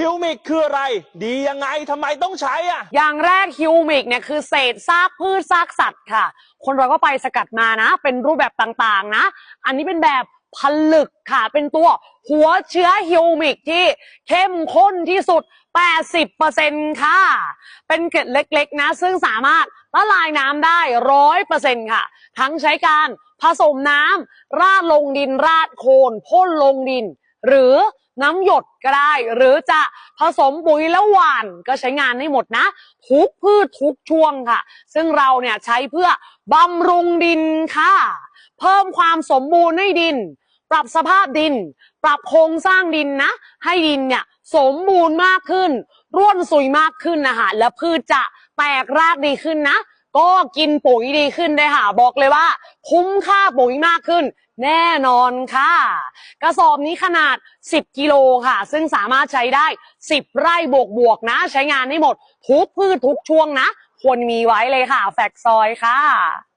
ฮิวมิกคืออะไร ดียังไงทำไมต้องใช้อะ อย่างแรกฮิวมิกเนี่ยคือเศษซากพืชซากสัตว์ค่ะ คนเราก็ไปสกัดมานะ เป็นรูปแบบต่างๆนะ อันนี้เป็นแบบผลึกค่ะ เป็นตัวหัวเชื้อฮิวมิกที่เข้มข้นที่สุด 80%ค่ะ เป็นเกล็ดเล็กๆนะ ซึ่งสามารถละลายน้ำได้ร้อยเปอร์เซ็นต์ค่ะ ทั้งใช้การผสมน้ำราดลงดินราดโคนพ่นลงดิน หรือน้ำหยดก็ได้ หรือจะผสมปุ๋ยแล้วหว่านก็ใช้งานได้หมดนะ ทุกพืชทุกช่วงค่ะ ซึ่งเราเนี่ยใช้เพื่อบำรุงดินค่ะ เพิ่มความสมบูรณ์ให้ดิน ปรับสภาพดิน ปรับโครงสร้างดินนะ ให้ดินเนี่ยสมบูรณ์มากขึ้น ร่วนสุยมากขึ้นนะคะและพืชจะแตกรากดีขึ้นนะ ก็กินปุ๋ยดีขึ้นได้ค่ะ บอกเลยว่า คุ้มค่าปุ๋ยมากขึ้น แน่นอนค่ะ กระสอบนี้ขนาด 10 กิโลค่ะ ซึ่งสามารถใช้ได้ 10 ไร่บวกบวกนะ ใช้งานได้หมด ทุกพืชทุกช่วงนะ ควรมีไว้เลยค่ะ แฟกซอยค่ะ